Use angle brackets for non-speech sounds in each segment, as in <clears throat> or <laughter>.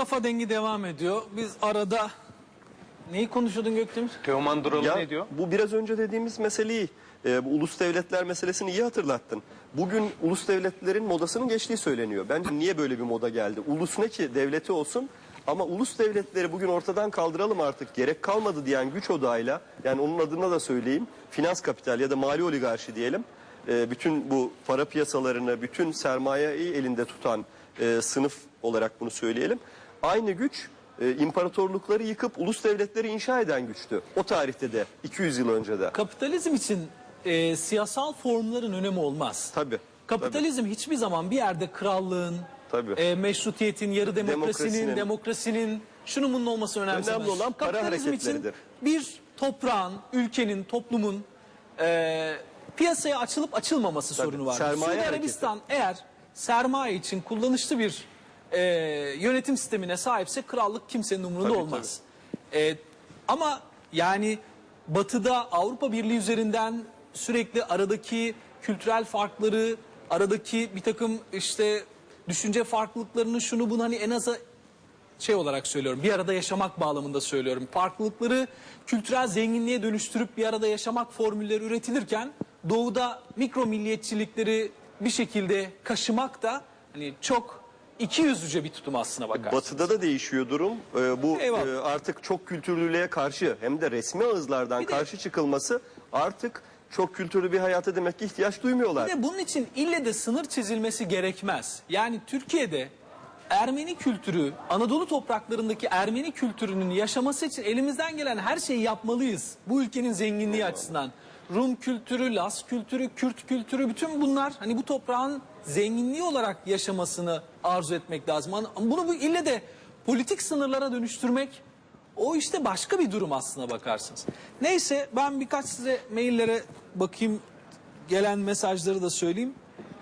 kafa dengi devam ediyor. Biz arada neyi konuşuyordun Gökdemir? Teoman Duralı Ya, ne diyor? Bu biraz önce dediğimiz meseleyi, e, bu ulus devletler meselesini iyi hatırlattın. Bugün ulus devletlerin modasının geçtiği söyleniyor. Bence niye böyle bir moda geldi? Ulus ne ki devleti olsun ama ulus devletleri bugün ortadan kaldıralım artık gerek kalmadı diyen güç odağıyla yani onun adına da söyleyeyim finans kapital ya da mali oligarşi diyelim. e, bütün bu para piyasalarını, bütün sermayeyi elinde tutan e, sınıf olarak bunu söyleyelim. Aynı güç e, imparatorlukları yıkıp ulus devletleri inşa eden güçtü. O tarihte de 200 yıl önce de. Kapitalizm için e, siyasal formların önemi olmaz. Tabii. Kapitalizm hiçbir zaman bir yerde krallığın, Tabii. e, meşrutiyetin, yarı demokrasinin, Demokrasinin. demokrasinin şunun bunun olması önemli. Önemli olan para Kapitalizm için bir toprağın, ülkenin, toplumun e, piyasaya açılıp açılmaması Tabii, sorunu var. sermaye Suudi. Arabistan eğer sermaye için kullanışlı bir e, yönetim sistemine sahipse krallık kimsenin umurunda Tabii, olmaz. E, ama yani Batı'da Avrupa Birliği üzerinden sürekli aradaki kültürel farkları, aradaki bir takım işte düşünce farklılıklarını şunu bunu hani en aza şey olarak söylüyorum. Bir arada yaşamak bağlamında söylüyorum. Farklılıkları kültürel zenginliğe dönüştürüp bir arada yaşamak formülleri üretilirken doğuda mikro milliyetçilikleri bir şekilde kaşımak da hani çok iki yüzlüce bir tutum aslına bakar. Batı'da da değişiyor durum. Ee, bu Eyvallah. e, artık çok kültürlülüğe karşı hem de resmi ağızlardan Bir de- karşı çıkılması artık çok kültürlü bir hayata demek ki ihtiyaç duymuyorlar. Bir de bunun için ille de sınır çizilmesi gerekmez. Yani Türkiye'de Ermeni kültürü, Anadolu topraklarındaki Ermeni kültürünün yaşaması için elimizden gelen her şeyi yapmalıyız. Bu ülkenin zenginliği açısından. Rum kültürü, Las kültürü, Kürt kültürü bütün bunlar hani bu toprağın zenginliği olarak yaşamasını arzu etmek lazım. Bunu bu ille de politik sınırlara dönüştürmek o işte başka bir durum aslına bakarsınız. Neyse ben birkaç size maillere bakayım gelen mesajları da söyleyeyim.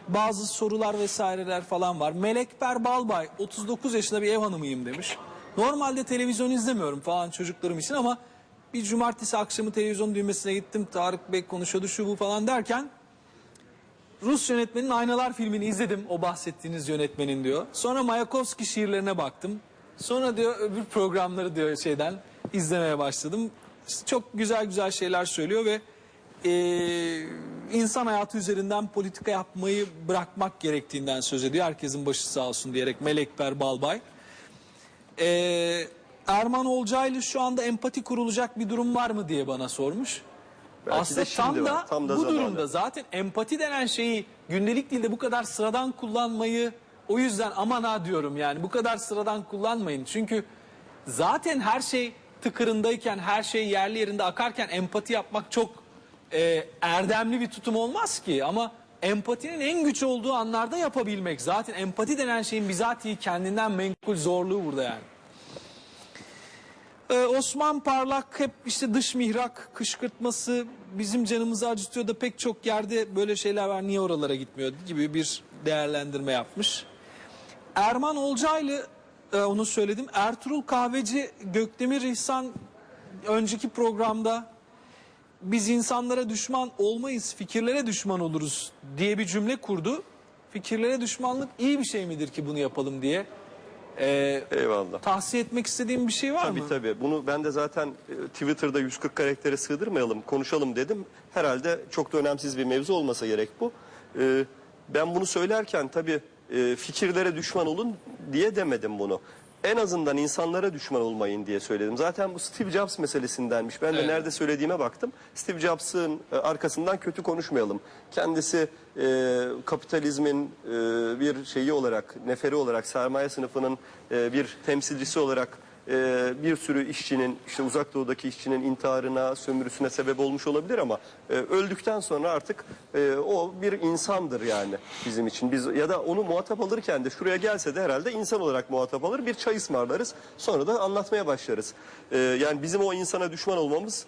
Bazı sorular vesaireler falan var. Melekper Balbay 39 yaşında bir ev hanımıyım demiş. Normalde televizyon izlemiyorum falan çocuklarım için ama bir cumartesi akşamı televizyon düğmesine gittim. Tarık Bey konuşuyordu şu bu falan derken Rus yönetmenin Aynalar filmini izledim o bahsettiğiniz yönetmenin diyor. Sonra Mayakovski şiirlerine baktım. Sonra diyor öbür programları diyor şeyden izlemeye başladım. Çok güzel güzel şeyler söylüyor ve eee, insan hayatı üzerinden politika yapmayı bırakmak gerektiğinden söz ediyor. Herkesin başı sağ olsun diyerek Melekper Balbay. Eee Erman Olcaylı şu anda empati kurulacak bir durum var mı diye bana sormuş. Belki Aslında tam da, var, tam da bu zamanı. durumda zaten empati denen şeyi gündelik dilde bu kadar sıradan kullanmayı o yüzden aman ha diyorum yani bu kadar sıradan kullanmayın. Çünkü zaten her şey tıkırındayken her şey yerli yerinde akarken empati yapmak çok e, erdemli bir tutum olmaz ki ama empatinin en güç olduğu anlarda yapabilmek. Zaten empati denen şeyin bizatihi kendinden menkul zorluğu burada yani. Ee, Osman Parlak hep işte dış mihrak kışkırtması bizim canımızı acıtıyor da pek çok yerde böyle şeyler var niye oralara gitmiyor gibi bir değerlendirme yapmış. Erman Olcaylı e, onu söyledim. Ertuğrul Kahveci Gökdemir İhsan önceki programda biz insanlara düşman olmayız fikirlere düşman oluruz diye bir cümle kurdu. Fikirlere düşmanlık iyi bir şey midir ki bunu yapalım diye. Ee, Eyvallah. tahsiye etmek istediğim bir şey var Tabii mı? tabii. Bunu ben de zaten e, Twitter'da 140 karaktere sığdırmayalım, konuşalım dedim. Herhalde çok da önemsiz bir mevzu olmasa gerek bu. E, ben bunu söylerken tabii e, fikirlere düşman olun diye demedim bunu. En azından insanlara düşman olmayın diye söyledim. Zaten bu Steve Jobs meselesindenmiş. Ben de Evet. nerede söylediğime baktım. Steve Jobs'ın e, arkasından kötü konuşmayalım. Kendisi e, kapitalizmin e, bir şeyi olarak, neferi olarak, sermaye sınıfının e, bir temsilcisi olarak e, bir sürü işçinin, işte uzak doğudaki işçinin intiharına, sömürüsüne sebep olmuş olabilir ama e, öldükten sonra artık e, o bir insandır yani bizim için. Biz ya da onu muhatap alırken de şuraya gelse de herhalde insan olarak muhatap alır, bir çay ısmarlarız. Sonra da anlatmaya başlarız. E, yani bizim o insana düşman olmamız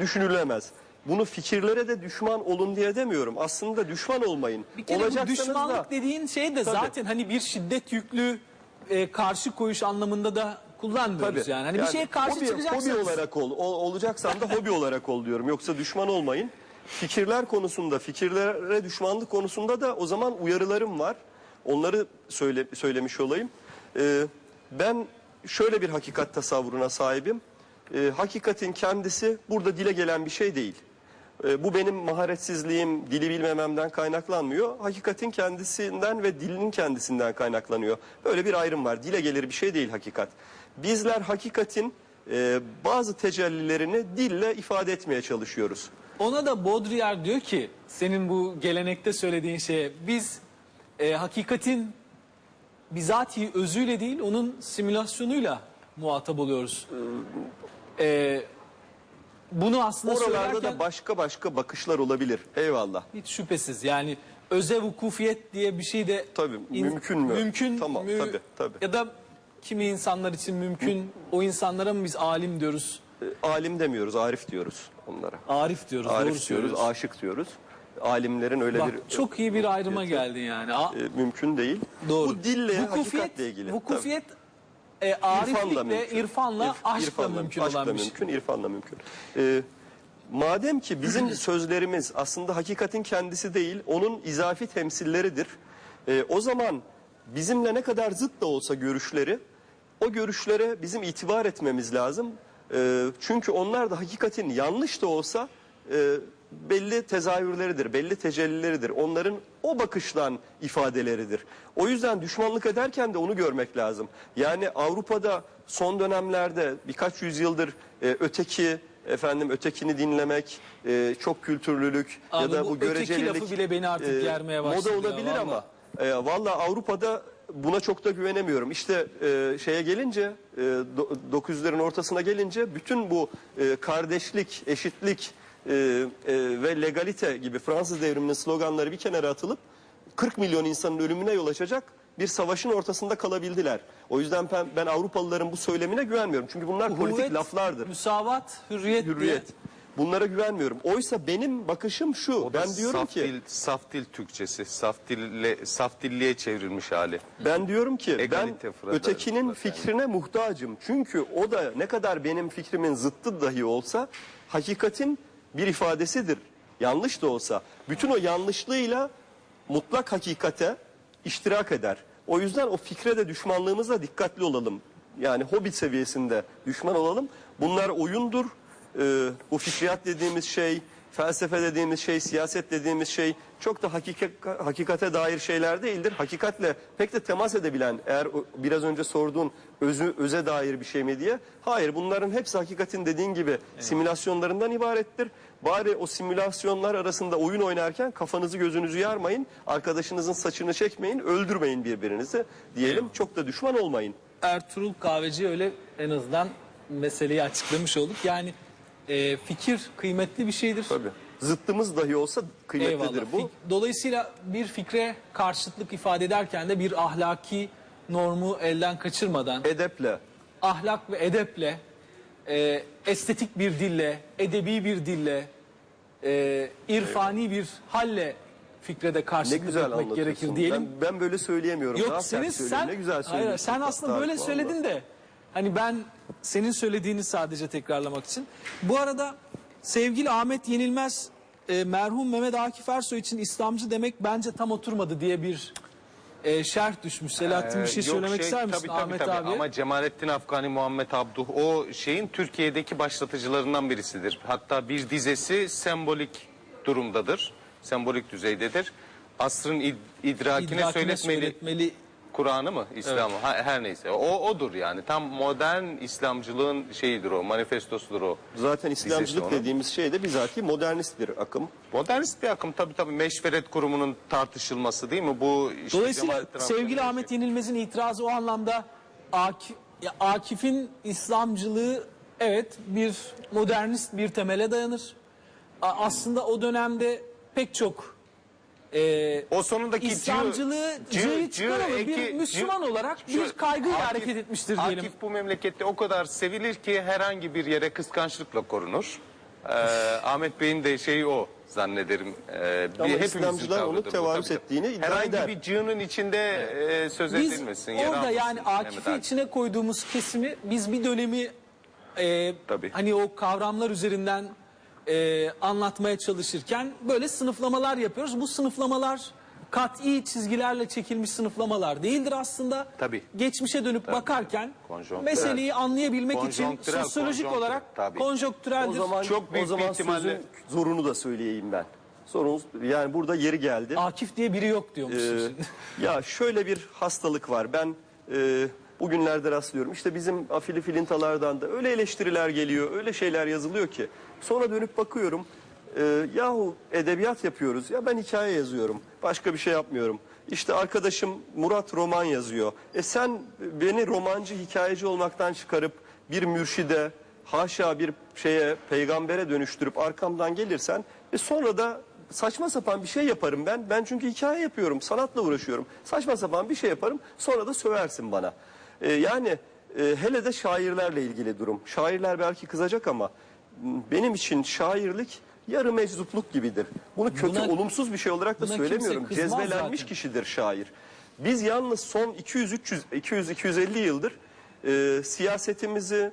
düşünülemez. Bunu fikirlere de düşman olun diye demiyorum. Aslında düşman olmayın. Bir kere bu Olacaksanız düşmanlık da dediğin şey de Tabii. zaten hani bir şiddet yüklü e, karşı koyuş anlamında da kullanmıyoruz Tabii. yani. Hani bir şeye karşı hobi, çıkacaksanız. Hobi olarak ol, ol- olacaksan da hobi olarak ol diyorum. Yoksa düşman olmayın. Fikirler konusunda, fikirlere düşmanlık konusunda da o zaman uyarılarım var. Onları söyle, söylemiş olayım. Ee, ben şöyle bir hakikat tasavvuruna sahibim. E, hakikatin kendisi burada dile gelen bir şey değil. E, bu benim maharetsizliğim, dili bilmememden kaynaklanmıyor. Hakikatin kendisinden ve dilinin kendisinden kaynaklanıyor. Böyle bir ayrım var. Dile gelir bir şey değil hakikat. Bizler hakikatin e, bazı tecellilerini dille ifade etmeye çalışıyoruz. Ona da Baudrillard diyor ki senin bu gelenekte söylediğin şeye biz e, hakikatin bizatihi özüyle değil onun simülasyonuyla muhatap oluyoruz. E, bunu aslında Oralarda söylerken da başka başka bakışlar olabilir. Eyvallah. hiç şüphesiz yani öze vukufiyet diye bir şey de Tabii, mümkün mü? Mümkün Tamam, tabii, tabii. Ya da kimi insanlar için mümkün o insanlara mı biz alim diyoruz? E, alim demiyoruz, arif diyoruz onlara. Arif diyoruz. doğru Arif diyoruz, söylüyorsun. aşık diyoruz. Alimlerin öyle Bak bir çok iyi bir ayrıma vukufiyeti, geldin yani. A- e, mümkün değil. Doğru. Bu dille, Vukufiyet- hakikatle ilgili. Vukufiyet e, Tabii. ariflikle, irfanla, İrf- aşkla irfanla, mümkün aşkla olan bir şey. mümkün, irfanla mümkün. E, madem ki bizim <clears throat> sözlerimiz aslında hakikatin kendisi değil, onun izafi temsilleridir. e, o zaman bizimle ne kadar zıt da olsa görüşleri, o görüşlere bizim itibar etmemiz lazım. E, çünkü onlar da hakikatin yanlış da olsa e, belli tezahürleridir, belli tecellileridir. Onların o bakıştan ifadeleridir. O yüzden düşmanlık ederken de onu görmek lazım. Yani Avrupa'da son dönemlerde birkaç yüzyıldır e, öteki efendim ötekini dinlemek, e, çok kültürlülük Abi ya da bu bu öteki görecelilik e, lafı bile beni artık germeye başladı Moda olabilir vallahi. ama e, valla Avrupa'da buna çok da güvenemiyorum. İşte e, şeye gelince, e, do- 900'lerin ortasına gelince bütün bu e, kardeşlik, eşitlik e, e, ve legalite gibi Fransız devriminin sloganları bir kenara atılıp 40 milyon insanın ölümüne yol açacak bir savaşın ortasında kalabildiler. O yüzden ben, ben Avrupalıların bu söylemine güvenmiyorum. Çünkü bunlar politik Kuvvet, laflardır. Müsavat, hürriyet, Hürriyet. diye. Bunlara güvenmiyorum. Oysa benim bakışım şu. O ben diyorum saf ki dil, saf dil Türkçesi, saf dille, saf dilliğe çevrilmiş hali. Ben diyorum ki Egalite ben fırada- ötekinin fırada fikrine muhtacım. Çünkü o da ne kadar benim fikrimin zıttı dahi olsa hakikatin bir ifadesidir. Yanlış da olsa. Bütün o yanlışlığıyla mutlak hakikate iştirak eder. O yüzden o fikre de düşmanlığımızla dikkatli olalım. Yani hobbit seviyesinde düşman olalım. Bunlar oyundur. Ee, bu fikriyat dediğimiz şey, felsefe dediğimiz şey, siyaset dediğimiz şey çok da hakika- hakikate dair şeyler değildir. Hakikatle pek de temas edebilen eğer biraz önce sorduğun özü, öze dair bir şey mi diye. Hayır bunların hepsi hakikatin dediğin gibi simülasyonlarından ibarettir. Bari o simülasyonlar arasında oyun oynarken kafanızı gözünüzü yarmayın. Arkadaşınızın saçını çekmeyin, öldürmeyin birbirinizi diyelim. Çok da düşman olmayın. Ertuğrul Kahveci öyle en azından meseleyi açıklamış olduk. Yani e, fikir kıymetli bir şeydir. Tabii. Zıttımız dahi olsa kıymetlidir Eyvallah. bu. Fik- Dolayısıyla bir fikre karşıtlık ifade ederken de bir ahlaki normu elden kaçırmadan Edeple. ahlak ve edeple, e, estetik bir dille, edebi bir dille, e, irfani bir halle fikre de Ne karşılık güzel anlatıyorsun. gerekir diyelim. Ben, ben böyle söyleyemiyorum. Yok Daha senin söylüyorum. sen ne güzel hayır, söylüyorsun. sen aslında Tarık böyle vallahi. söyledin de hani ben senin söylediğini sadece tekrarlamak için. Bu arada sevgili Ahmet Yenilmez e, merhum Mehmet Akif Ersoy için İslamcı demek bence tam oturmadı diye bir e, şerh düşmüş. Selahattin bir şey Ee, yok söylemek ister misin tabii, tabii, Ahmet tabii. abi? Ama Cemalettin Afgani Muhammed Abduh o şeyin Türkiye'deki başlatıcılarından birisidir. Hatta bir dizesi sembolik durumdadır. Sembolik düzeydedir. Asrın id- idrakine, İdrakine söyletmeli, söyletmeli Kur'an'ı mı? İslam'ı? Ha- Her neyse. O odur yani. Tam modern İslamcılığın şeyidir o, manifestosudur o. Zaten İslamcılık dediğimiz şey de bizatihi modernist bir akım. Modernist bir akım tabii tabii. Meşveret kurumunun tartışılması değil mi? Bu işte Dolayısıyla sevgili Ahmet şey- Yenilmez'in itirazı o anlamda Akif, ya Akif'in İslamcılığı evet bir modernist bir temele dayanır. A- aslında o dönemde pek çok e, O sonundaki cı- İslamcılığı cı- cığı cı çıkaramadı. Bir eki- Müslüman cı- olarak bir kaygıyla Akif- hareket etmiştir diyelim. Akif bu memlekette o kadar sevilir ki herhangi bir yere kıskançlıkla korunur. Ee, Ahmet Bey'in de şeyi o zannederim. Ee, Ama hepimizin İslamcılar onu tavrıdır bu, tevarüz tabii. ettiğini iddia Herhangi eder. bir cığının içinde e, söz Biz edilmesin. yer orada almasın yani Mehmet Akif'i Akif. içine koyduğumuz kesimi biz bir dönemi e, Tabii. hani o kavramlar üzerinden e, anlatmaya çalışırken böyle sınıflamalar yapıyoruz. Bu sınıflamalar kat'i çizgilerle çekilmiş sınıflamalar değildir aslında. Tabii. Geçmişe dönüp bakarken Konjonktürel. meseleyi anlayabilmek için Konjonktürel, sosyolojik konjonktür, olarak tabii. konjonktüreldir. O zaman, Çok büyük o zaman bir ihtimalle- sözün zorunu da söyleyeyim ben. Sorunuz yani burada yeri geldi. Akif diye biri yok diyormuşsun. Ee, ya şöyle bir hastalık var. Ben e, bugünlerde rastlıyorum. İşte bizim afili filintalardan da öyle eleştiriler geliyor, öyle şeyler yazılıyor ki. Sonra dönüp bakıyorum. E, yahu edebiyat yapıyoruz. Ya ben hikaye yazıyorum. Başka bir şey yapmıyorum. İşte arkadaşım Murat roman yazıyor. E sen beni romancı, hikayeci olmaktan çıkarıp bir mürşide, haşa bir şeye, peygambere dönüştürüp arkamdan gelirsen ve sonra da saçma sapan bir şey yaparım ben. Ben çünkü hikaye yapıyorum, sanatla uğraşıyorum. Saçma sapan bir şey yaparım, sonra da söversin bana. Ee, yani e, hele de şairlerle ilgili durum. Şairler belki kızacak ama benim için şairlik yarı meczupluk gibidir. Bunu kötü, Buna- olumsuz bir şey olarak da söylemiyorum. Cezbelenmiş zaten. kişidir şair. Biz yalnız son 200 300 200 250 yıldır e, siyasetimizi,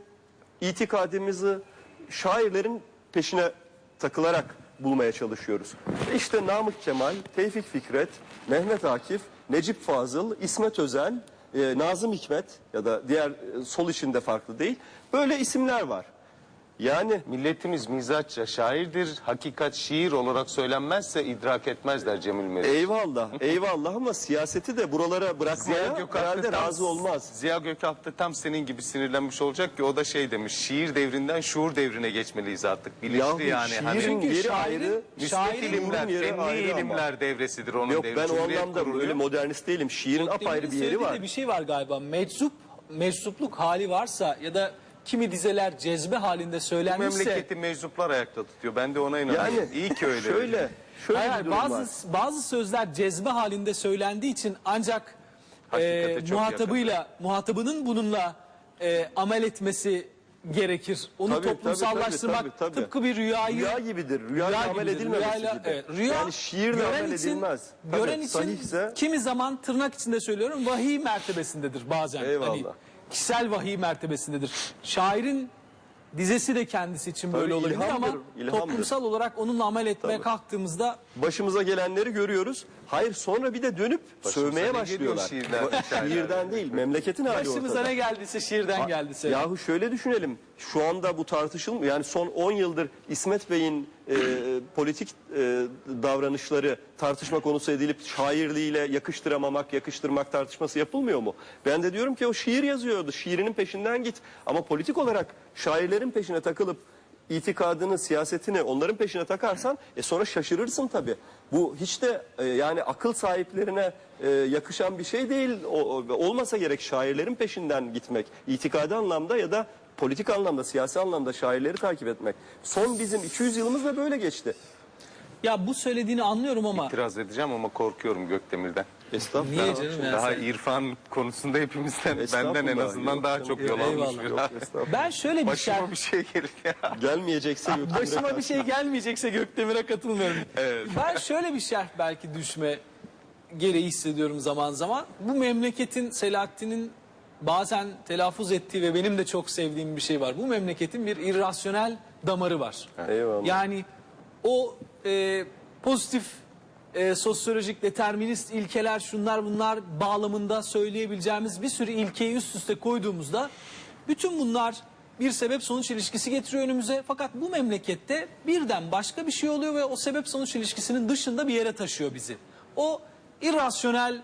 itikadımızı şairlerin peşine takılarak bulmaya çalışıyoruz. İşte Namık Kemal, Tevfik Fikret, Mehmet Akif, Necip Fazıl, İsmet Özel, e, Nazım Hikmet ya da diğer e, sol içinde farklı değil. Böyle isimler var. Yani Milletimiz mizaçça şairdir. Hakikat şiir olarak söylenmezse idrak etmezler Cemil Meriç. eyvallah, eyvallah ama siyaseti de buralara bırakmaya herhalde tam- razı olmaz. Ziya Gökalp da tam senin gibi sinirlenmiş olacak ki o da şey demiş. Şiir devrinden şuur devrine geçmeliyiz artık. Bilinçli Yahu yani. Hani şiirin Çünkü yeri şairin- ayrı, müsbet şairin ilimler, şuurun yeri fenli ayrı ama. ilimler devresidir onun Yok devri. ben o Cumhuriyet anlamda kuruluyor. böyle modernist değilim. Şiirin apayrı bir Demin yeri var. söylediği de bir şey var galiba. Meczup, meczupluk hali varsa ya da kimi dizeler cezbe halinde Bu söylenmişse... memleketi meczuplar ayakta tutuyor. Ben de ona inanıyorum. Yani İyi ki öyle. Şöyle, şöyle Hayır, var. bazı bazı sözler cezbe halinde söylendiği için ancak Hakikate e, muhatabıyla muhatabının bununla e, amel etmesi gerekir. Onu Tabii, toplumsallaştırmak tabii, tabii, tabii. tıpkı bir rüyayı Rüya gibidir. Rüya, amel gibidir. edilmemesi Rüyayla- gibi. evet, rüya yani şiirle gören amel için- edilmez. Tabii, Gören için sahihse kimi zaman tırnak içinde söylüyorum vahiy mertebesindedir bazen. Eyvallah. Hani kişisel vahiy mertebesindedir. Şairin dizesi de kendisi için böyle Tabii, olabilir ilhamdır, ama ilhamdır. toplumsal olarak onunla amel etmeye Tabii. kalktığımızda başımıza gelenleri görüyoruz. Hayır sonra bir de dönüp Başımıza sövmeye ne geliyor başlıyorlar. şiirden? Şiirden değil, memleketin hali başımıza ortada. ne geldiyse şiirden geldiyse. Yahu şöyle düşünelim. Şu anda bu tartışılmıyor. Yani son 10 yıldır İsmet Bey'in e, politik e, davranışları tartışma konusu edilip şairliğiyle yakıştıramamak, yakıştırmak tartışması yapılmıyor mu? Ben de diyorum ki o şiir yazıyordu. Şiirinin peşinden git. Ama politik olarak şairlerin peşine takılıp itikadını, siyasetini onların peşine takarsan e sonra şaşırırsın tabii. Bu hiç de e, yani akıl sahiplerine e, yakışan bir şey değil. O, o- olmasa gerek şairlerin peşinden gitmek. İtikadi anlamda ya da politik anlamda, siyasi anlamda şairleri takip etmek. Son bizim 200 yılımız da böyle geçti. Ya bu söylediğini anlıyorum ama İtiraz edeceğim ama korkuyorum Gökdemir'den. Estağfurullah. Niye canım ya? Daha sen- irfan konusunda hepimizden Estağfurullah. benden en azından Yok, daha çok yol almış. eyvallah. bir- Yok, estağfurullah. ben şöyle bir şey Başıma bir şey gelir ya. Gelmeyecekse yok. Başıma bir şey gelmeyecekse Gökdemir'e katılmıyorum. Ben şöyle bir şerh belki düşme gereği hissediyorum zaman zaman. Bu memleketin Selahattin'in bazen telaffuz ettiği ve benim de çok sevdiğim bir şey var. Bu memleketin bir irrasyonel damarı var. Eyvallah. Yani o e, pozitif e, sosyolojik determinist ilkeler şunlar bunlar bağlamında söyleyebileceğimiz bir sürü ilkeyi üst üste koyduğumuzda bütün bunlar bir sebep sonuç ilişkisi getiriyor önümüze. Fakat bu memlekette birden başka bir şey oluyor ve o sebep sonuç ilişkisinin dışında bir yere taşıyor bizi. O irrasyonel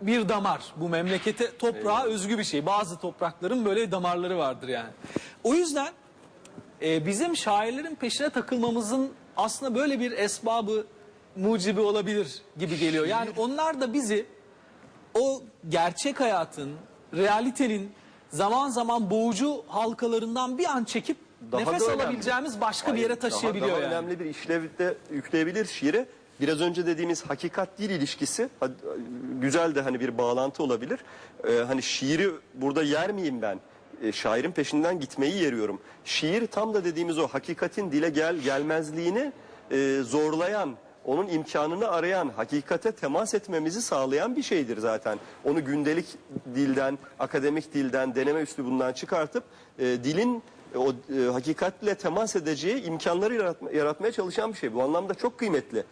bir damar bu memlekete toprağa özgü bir şey. Bazı toprakların böyle damarları vardır yani. O yüzden e, bizim şairlerin peşine takılmamızın aslında böyle bir esbabı mucibi olabilir gibi geliyor. Yani onlar da bizi o gerçek hayatın, realitenin zaman zaman boğucu halkalarından bir an çekip Daha nefes da alabileceğimiz başka bir yere Hayır, taşıyabiliyor daha, daha yani. önemli bir işlevde yükleyebilir şiire. Biraz önce dediğimiz hakikat dil ilişkisi güzel de hani bir bağlantı olabilir. Ee, hani şiiri burada yer miyim ben? Ee, şairin peşinden gitmeyi yeriyorum. Şiir tam da dediğimiz o hakikatin dile gel gelmezliğini e, zorlayan, onun imkanını arayan, hakikate temas etmemizi sağlayan bir şeydir zaten. Onu gündelik dilden, akademik dilden, deneme üslubundan çıkartıp e, dilin e, o e, hakikatle temas edeceği imkanları yaratma- yaratmaya çalışan bir şey. Bu anlamda çok kıymetli.